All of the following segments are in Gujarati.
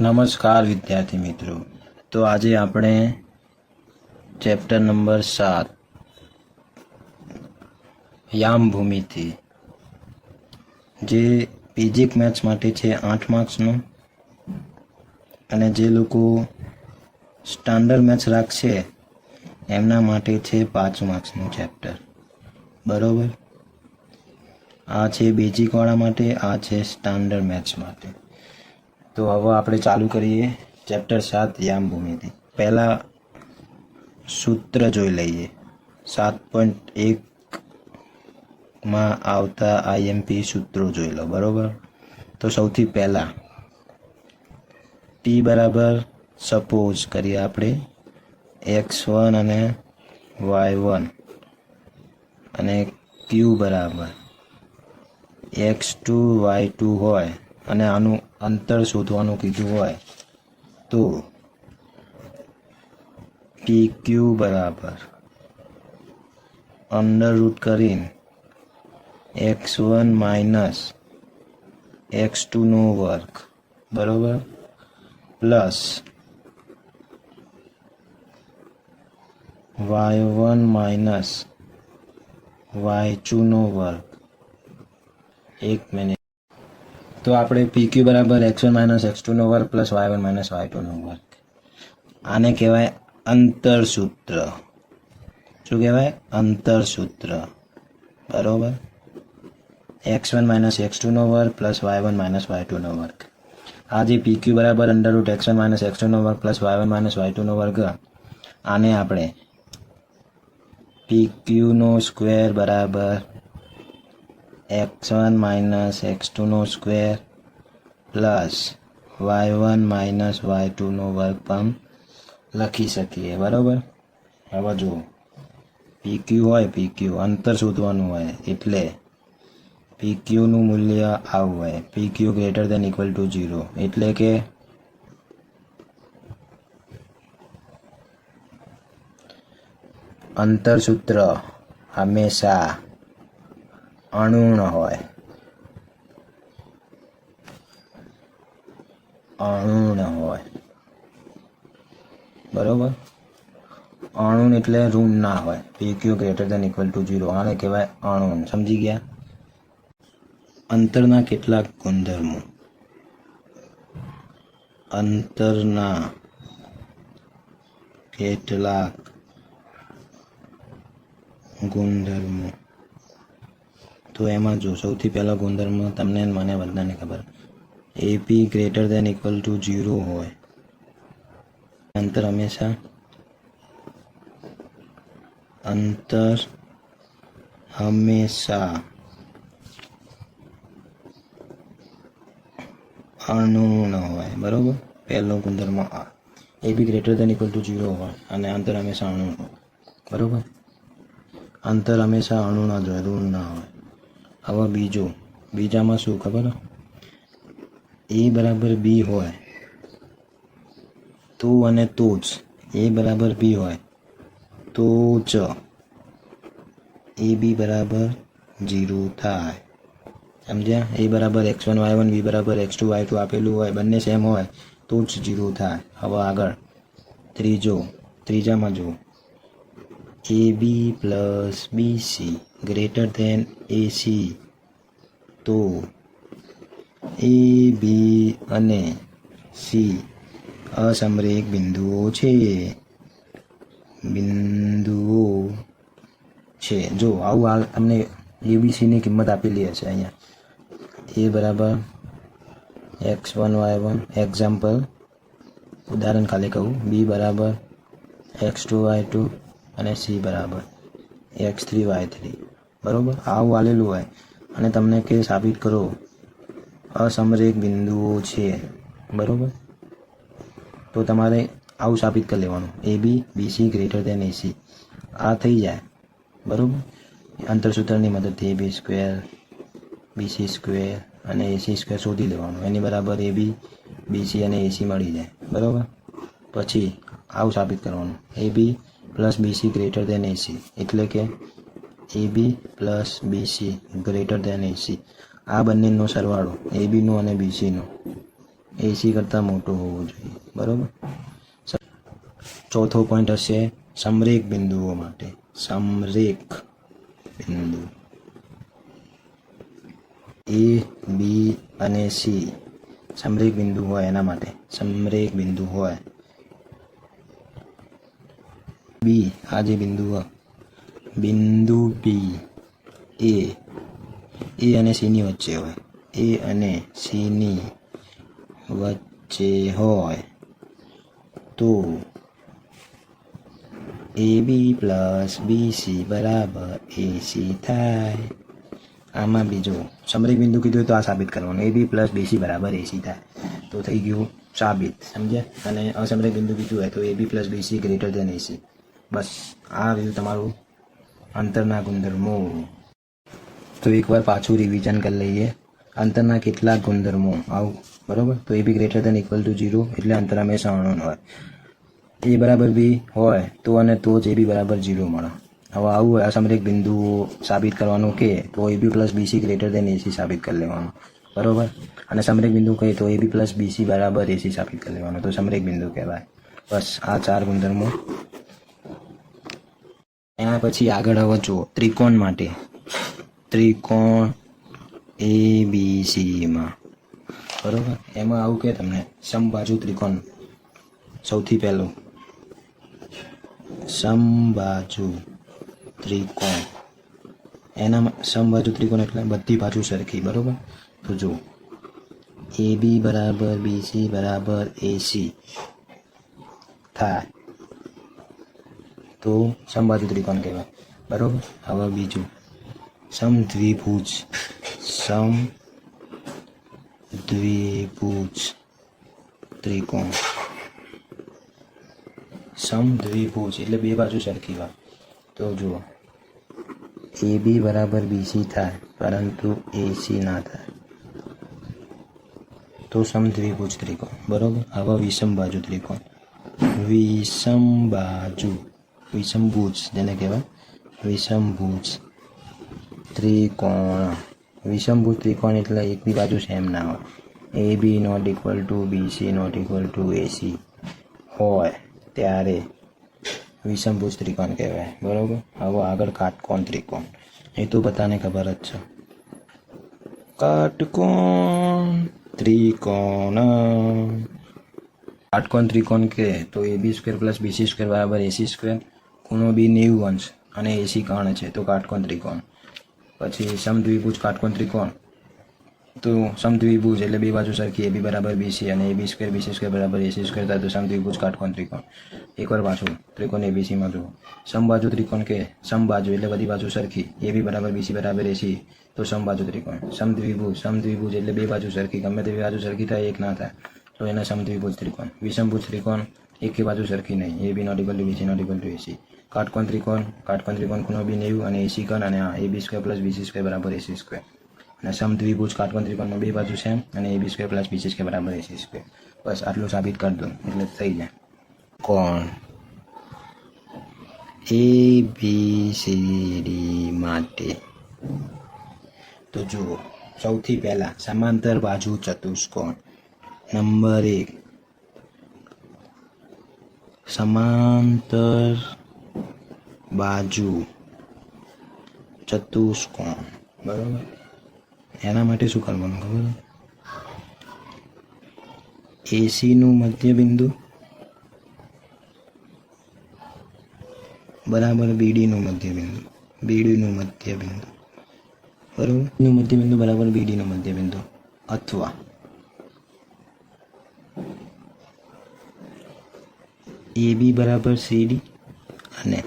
નમસ્કાર વિદ્યાર્થી મિત્રો. તો આજે આપણે ચેપ્ટર નંબર સાત યામ ભૂમિથી જે પીજીક મેથ્સ માટે છે આઠ માર્ક્સનું અને જે લોકો સ્ટાન્ડર્ડ મેથ્સ રાખશે, એમના માટે છે પાંચ માર્ક્સનું ચેપ્ટર બરોબર? આ છે બેઝિકવાળા માટે, આ છે સ્ટાન્ડર્ડ મેથ્સ માટે. તો હવે આપણે ચાલુ કરીએ ચેપ્ટર સાત યામ ભૂમિથી પહેલાં સૂત્ર જોઈ લઈએ. સાત પોઈન્ટ એકમાં આવતા આઈએમપી સૂત્રો જોઈ લો, બરાબર? તો સૌથી પહેલાં ટી બરાબર સપોઝ કરીએ આપણે. એક્સ વન અને વાય વન અને ક્યુ બરાબર. એક્સ ટુ, વાય ટુ હોય અને આનું અંતર શોધવાનું કીધું હોય તો પી ક્યુ બરાબર અંડર રૂટ કરીને એક્સ વન માઇનસ એક્સ ટુનો વર્ગ બરોબર plus y one minus y ટુનો વર્ગ એક મિનિટ તો આપણે પી ક્યુ બરાબર એક્સ વન માઇનસ એક્સ ટુનો વર્ગ plus y one minus y ટુનો વર્ગ. આને કહેવાય અંતર સૂત્ર. શું કહેવાય? અંતર સૂત્ર. બરોબર? એક્સ વન માઇનસ એક્સ ટુનો વર્ગ plus y one minus y ટુનો વર્ગ. આ જે પી ક્યુ બરાબર under root x one minus x ટુનો વર્ગ plus y one minus y ટુનો વર્ગ, આને આપણે પી ક્યુનો સ્ક્વેર બરાબર x one minus x ટુનો square plus y one minus y ટુનો વર્ગ પણ લખી શકીએ, બરાબર? હવે જુઓ. પીક્યુ હોય પી ક્યુ અંતર શોધવાનું હોય, એટલે પી ક્યુનું મૂલ્ય આવું હોય. PQ greater than equal to zero એટલે કે અંતર સૂત્ર હંમેશા અણુણ હોય. અણુણ હોય. બરોબર? અણુણ એટલે ઋણ ના હોય. P Q greater than equal to zero આને કહેવાય અણુણ સમજી ગયા? અંતરના કેટલાક ગુણધર્મો. અંતરના કેટલાક ગુણધર્મો. તો એમાં જો સૌથી પહેલો ગુણધર્મ તમને મને બધાને ખબર. AP greater than equal to zero હોય. અંતર હંમેશા. અંતર હંમેશા. અણુણ હોય, બરોબર? પહેલો ગુણધર્મ આ. A B greater than equal to zero હોય, અને અંતર હંમેશા અણુણ હોય. બરોબર? અંતર હંમેશા અણુણ જ હોય ઋણ ના હોય. હવે બીજું. બીજામાં શું ખબર? એ બરાબર બી હોય. તો અને તું જ. એ બરાબર બી હોય. તો ચ એ બી બરાબર જીરો થાય. સમજ્યા? એ બરાબર x one, y one, B બરાબર એક્સ ટુ, વાય ટુ આપેલું હોય, બંને સેમ હોય, તો જ જીરો થાય. હવે આગળ. ત્રીજો. ત્રીજામાં જુઓ. A B plus BC greater than AC તો એ બી અને સી અસમરેક બિંદુઓ છે. બિંદુઓ છે. જો આવું હાલ તમને એબીસીની કિંમત આપેલી હશે અહીંયા. એ બરાબર x one y one example ઉદાહરણ ખાલી કહું. બી બરાબર એક્સ ટુ વાય ટુ અને સી બરાબર એક્સ થ્રી વાય થ્રી બરાબર? આવું આલેલું હોય. અને તમને કે સાબિત કરો. અસમરેક બિંદુઓ છે. બરાબર? તો તમારે આવું સાબિત કરી લેવાનું. A B BC greater than AC આ થઈ જાય. બરાબર? અંતરસૂત્રની મદદથી A B square BC square અને એસી સ્ક્વેર શોધી લેવાનું. એની બરાબર એ બી બીસી અને એસી મળી જાય. બરાબર? પછી આવું સાબિત કરવાનું. A B plus BC greater than AC એટલે કે A B plus BC greater than AC આ બંનેનો સરવાળો એ બીનો અને બીસીનો એસી કરતાં મોટો હોવો જોઈએ. બરાબર? ચોથો પોઈન્ટ હશે સમરેખ બિંદુઓ માટે. સમરેખ બિંદુ. એ બી અને સી સમરેખ બિંદુ હોય એના માટે. સમરેખ બિંદુ હોય. બી આ જે બિંદુ બિંદુ બી એ એ અને સીની વચ્ચે હોય. એ અને સીની વચ્ચે હોય. તો એ બી પ્લસ બીસી બરાબર એસી થાય. આમાં બીજું સમરેક બિંદુ કીધું તો આ સાબિત કરવાનું. એ બી પ્લસ બીસી બરાબર એસી થાય. તો થઈ ગયું સાબિત, સમજ્યા? અને અસમરેક બિંદુ કીધું હોય તો A B plus BC greater than AC બસ, આ રહ્યું તમારું અંતરના ગુણધર્મો. તો એકવાર પાછું રિવિઝન કરી લઈએ. અંતરના કેટલાક ગુણધર્મો? આવું, બરોબર? તો A B greater than equal to zero એટલે અંતર હંમેશા હોય. એ બરાબર બી હોય, તો અને તો જ એ બી બરાબર ઝીરો મળે. હવે આવું હોય અસમરેખ બિંદુઓ સાબિત કરવાનું કે, તો A B plus BC greater than AC સાબિત કરી લેવાનું. બરોબર? અને સમરેક બિંદુ કહીએ તો એ બી પ્લસ બીસી બરાબર એસી સાબિત કરી લેવાનું. તો સમરેક બિંદુ કહેવાય. બસ, આ ચાર ગુણધર્મો. એના પછી આગળ હવે જુઓ. ત્રિકોણ માટે. ત્રિકોણ એ બી સીમાં બરોબર? એમાં આવું કે તમને. સમબાજુ ત્રિકોણ. સૌથી પહેલું. સમબાજુ ત્રિકોણ. એના સમબાજુ ત્રિકોણ એટલે બધી બાજુ સરખી. બરોબર? તો જુઓ. એ બી બરાબર બીસી બરાબર એસી થાય. તો સમબાજુ ત્રિકોણ કહેવાય. બરોબર? હવે બીજું. સમદ્વિભુજ. સમ દ્વિભુજ ત્રિકોણ. સમદ્વિભુજ. એટલે બે બાજુ સરખી હોય તો જુઓ. એ બી બરાબર બીસી થાય, પરંતુ એસી ના થાય. તો સમદ્વિભુજ ત્રિકોણ. બરોબર? હવે વિષમ બાજુ ત્રિકોણ. વિષમ બાજુ વિષમભુજ જેને કહેવાય. વિષમભુજ ત્રિકોણ. વિષમભુજ ત્રિકોણ એટલે એક બી બાજુ સેમ ના હોય. A B not equal to BC not equal to AC હોય ત્યારે વિષમભુજ ત્રિકોણ કહેવાય. બરાબર? હવે આગળ કાટકોણ, ત્રિકોણ. એ તો બધાને ખબર જ છે. કાટકોણ, ત્રિકોણ. કાટકોણ, ત્રિકોણ કે તો A B square plus BC square બરાબર એસી સ્ક્વેર ખૂણો બી નેવું અંશ અને એસી કર્ણ છે, તો કાટકોણ ત્રિકોણ પછી સમદ્વિભુજ કાટકોણ ત્રિકોણ તો સમદ્વિભુજ એટલે બે બાજુ સરખી, એ બી બરાબર બીસી અને A B square BC square બરાબર એસી સ્ક્વેર થાય તો સમદ્વિભુજ કાટકોણ ત્રિકોણ એકવાર પાછું ત્રિકોણ એબીસીમાં જુઓ. સમબાજુ ત્રિકોણ કે સમબાજુ એટલે બધી બાજુ સરખી, એ બી બરાબર બીસી બરાબર એસી, તો સમબાજુ ત્રિકોણ. સમદ્વિભુજ સમદ્વિભુજ એટલે બે બાજુ સરખી, ગમે તે બાજુ સરખી થાય, એક ના થાય, તો એને સમદ્વિભુજ ત્રિકોણ. વિષમભુજ ત્રિકોણ એકે બાજુ સરખી નહીં, A B not equal to BC not to AC કાટકોણ ત્રિકોણ કાટકોણ ત્રિકોણ ખૂણો બી નેવું અને એસી કણ? અને આ A B square plus BC square બરાબર એસી સ્ક્વેર. અને સમદ્વિભુજ કાટકોણ ત્રિકોણમાં બે બાજુ છે અને A B square plus BC square બરાબર એસી સ્ક્વેર. બસ આટલું સાબિત કરી દો એટલે થઈ જાય. કોણ? એ બી સી ડી માટે. તો જુઓ, સૌથી પહેલાં સમાંતર બાજુ ચતુષ્કોણ. નંબર એક. સમાંતર બાજુ ચતુષ્કોણ, બરોબર? એના માટે શું કરવાનું ખબર એસીનું મધ્ય બિંદુ બરાબર બીડીનું મધ્ય બિંદુ બીડીનું મધ્ય બિંદુ બરાબર? નું મધ્ય બિંદુ બરાબર બીડીનું મધ્ય બિંદુ અથવા એ બી બરાબર સીડી અને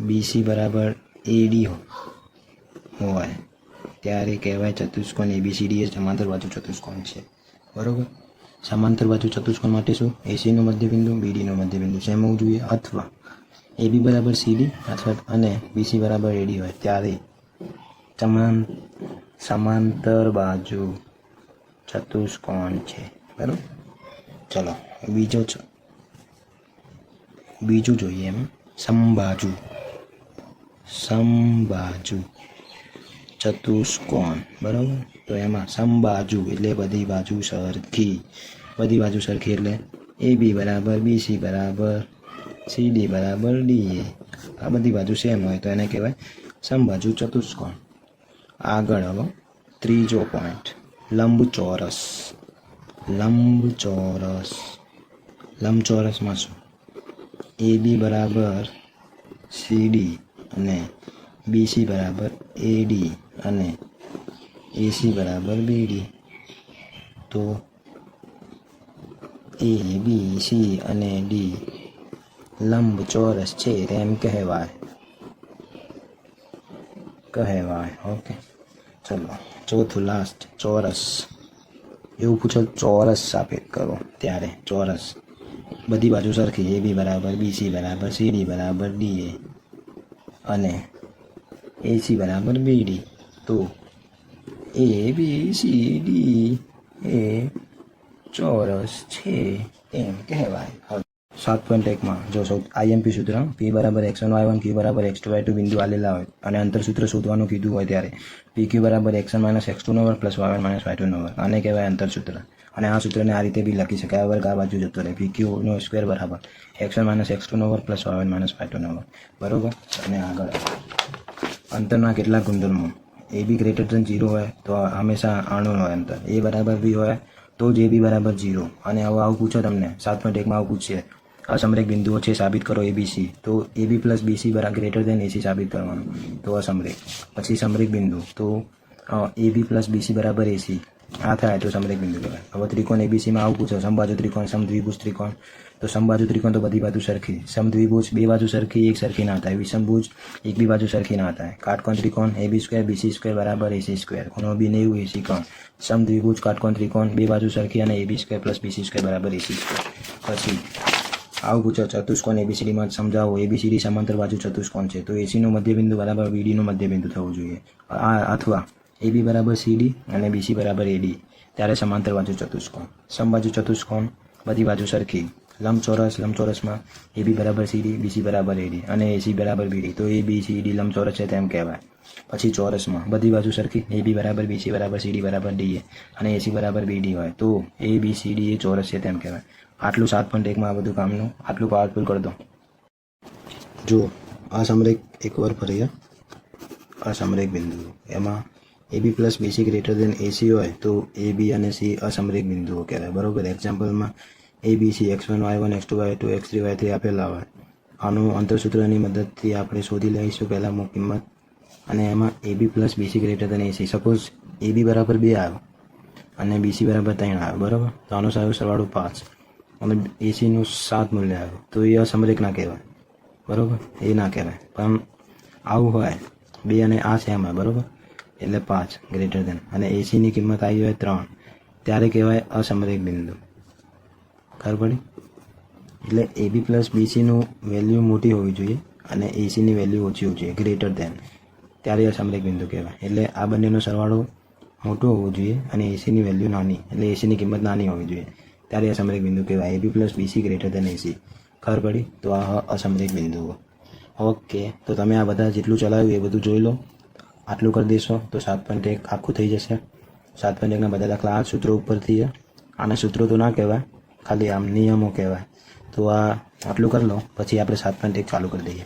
બીસી બરાબર એડી હોય. ત્યારે કહેવાય ચતુષ્કોણ એબીસીડી એ સમાંતર બાજુ ચતુષ્કોણ છે. બરાબર? સમાંતર બાજુ ચતુષ્કોણ માટે શું? એસીનું મધ્યબિંદુ બીડીનું મધ્યબિંદુ. સેમ હોવું જોઈએ, અથવા એ બી બરાબર સીડી અથવા અને બીસી બરાબર એડી હોય. ત્યારે સમાન સમાંતર બાજુ ચતુષ્કોણ છે. બરાબર? ચલો, બીજો બીજું જોઈએ એમ. સમબાજુ. સમબાજુ ચતુષ્કોણ, બરાબર? તો એમાં સમબાજુ એટલે બધી બાજુ સરખી. બધી બાજુ સરખી એટલે એ બી બરાબર બીસી બરાબર, સી ડી બરાબર, ડી એ. આ બધી બાજુ સેમ હોય તો એને કહેવાય સમબાજુ ચતુષ્કોણ. આગળ હવે ત્રીજો પોઈન્ટ લંબચોરસ. લંબચોરસ. લંબચોરસમાં શું? એ બી બરાબર, સી ડી. અને બીસી બરાબર એડી અને એસી બરાબર બીડી તો એ બી સી અને ડી લંબ ચોરસ છે તેમ કહેવાય. કહેવાય ઓકે ચલો, ચોથું લાસ્ટ ચોરસ. એવું પૂછો ચોરસ સાબિત કરો ત્યારે, ચોરસ. બધી બાજુ સરખી એ બી બરાબર બીસી બરાબર સીડી બરાબર ડી એ અને એસી બરાબર બીડી. તો એ, બી, સી, ડી, એ ચોરસ છે એમ કહેવાય. હવે સાત પોઈન્ટ એકમાં જો સૌ આઈએમપી સૂત્ર પી બરાબર x one y one Q બરાબર એક્સ ટુ વાય ટુ બિંદુ આલેલા હોય અને અંતરસૂત્ર શોધવાનું કીધું હોય ત્યારે પી ક્યુ બરાબર એક્સ વન માઇનસ એક્સ ટુનો વર્ગ plus y one minus y ટુનો વર્ગ આને કહેવાય અંતરસૂત્ર. અને આ સૂત્રને આ રીતે બી લખી શકાય. વર્ગ આ બાજુ જતો રહે. પી ક્યુનો સ્ક્વેર બરાબર. એક્સ વન માઇનસ એક્સ ટુનો વર્ગ પ્લસ વાય માઇનસ વાય ટુનો વર્ગ. બરોબર? અને આગળ. અંતરના કેટલાક ગુણધર્મો? A B greater than zero હોય તો હંમેશા અણુ હોય અંતર. એ બરાબર બી હોય તો જે બી બરાબર જીરો અને હવે આવું પૂછો તમને. સાત પોઈન્ટ એકમાં આવું પૂછશે અસમરેખ બિંદુઓ છે સાબિત કરો એબીસી તો એબી પ્લસ બીસી બરાબર ગ્રેટર દેન એસી સાબિત કરવાનું. તો અસમરેખ પછી સમરેખ બિંદુ. તો એબી પ્લસ બીસી બરાબર એસી આ થાય તો સમરેખ બિંદુ કહેવાય હવે ત્રિકોણ એબીસીમાં આવું પૂછો સમબાજુ ત્રિકોણ સમદ્વિભુજ ત્રિકોણ. તો સમબાજુ ત્રિકોણ તો બધી બાજુ સરખી. સમદ્વિભુજ બે બાજુ સરખી, એક સરખી ના થાય. વિષમભુજ એક બી બાજુ સરખી ના થાય. કાટકોણ ત્રિકોણ A B square BC square બરાબર એસી સ્ક્વેર ખૂણો બી નેવું એસી કોણ. સમદ્વિભુજ કાટકોણ ત્રિકોણ બે બાજુ સરખી અને A B square plus BC square બરાબર એસી સ્ક્વેર પછી આવું પૂછો ચતુષ્કોણ એબીસીડીમાં સમજાવો. એબીસીડી સમાંતર બાજુ ચતુષ્કોણ છે. તો એસીનું મધ્યબિંદુ બરાબર બીડીનું મધ્યબિંદુ થવું જોઈએ. આ, અથવા એબી બરાબર સીડી અને બીસી બરાબર એડી ત્યારે સમાંતર બાજુ ચતુષ્કોણ. સમબાજુ ચતુષ્કોણ, બધી બાજુ સરખી. લંબચોરસ, લંબચોરસમાં એબી બરાબર સીડી બીસી બરાબર એડી અને એસી બરાબર બીડી તો એ બી સી ડી લંબચોરસ છે તેમ કહેવાય. પછી ચોરસમાં બધી બાજુ સરખી. એ બી બરાબર બીસી બરાબર સીડી બરાબર ડી અને એસી બરાબર બીડી હોય. તો એ બી સી ડી એ ચોરસ છે તેમ કહેવાય. આટલું સાત પોઈન્ટ એકમાં આ બધું કામનું. આટલું પાવરફુલ કરી દો. જુઓ, આ સમરેખ એક વાર ફરીએ આ સમરેખ બિંદુ. એમાં A B plus BC greater than AC હોય તો એ બી અને સી અસમરેખ બિંદુઓ કહેવાય. બરોબર? એક્ઝામ્પલમાં A B C x one y one x two y two x three y three આપેલા હોય. આનું અંતરસૂત્રની મદદથી આપણે શોધી લઈશું પહેલાં અમુક કિંમત. અને એમાં A B plus BC greater than AC suppose A B બરાબર બે આવ્યો અને બીસી બરાબર ત્રણ આવ્યો બરાબર? તો આનો સારું સરવાળો પાંચ. અને એસીનું સાત મૂલ્ય આવ્યું તો એ અસમરેખ ના કહેવાય. બરાબર? એ ના કહેવાય. પણ આવું હોય. બે અને આ સેમ હોય. બરાબર? એટલે પાંચ ગ્રેટર દેન અને એસીની કિંમત આવી હોય ત્રણ. ત્યારે કહેવાય અસમરેક બિંદુ. ખબર પડી? એટલે એબી પ્લસ બીસીનું વેલ્યુ મોટી હોવી જોઈએ અને એસીની વેલ્યુ ઓછી હોવી જોઈએ. ગ્રેટર દેન ત્યારે અસમરેક બિંદુ કહેવાય. એટલે આ બંનેનો સરવાળો મોટો હોવો જોઈએ અને એસીની વેલ્યુ નાની. એટલે એસીની કિંમત નાની હોવી જોઈએ. ત્યારે અસમરેક બિંદુ કહેવાય. AB plus BC greater than AC ખબર પડી? તો આ અસમરેક બિંદુઓ. ઓકે. તો તમે આ બધા જેટલું ચલાવ્યું એ બધું જોઈ લો. આટલું કરી દેશો તો સાત પોઈન્ટ એક આખું થઈ જશે. સાત પોઈન્ટ એકના બધા દાખલા આ સૂત્રો ઉપરથી છે. આના સૂત્રો તો ના કહેવાય, ખાલી આમ નિયમો કહેવાય. તો આ આટલું કરી લો, પછી આપણે સાત પોઈન્ટ એક ચાલુ કરી દઈએ.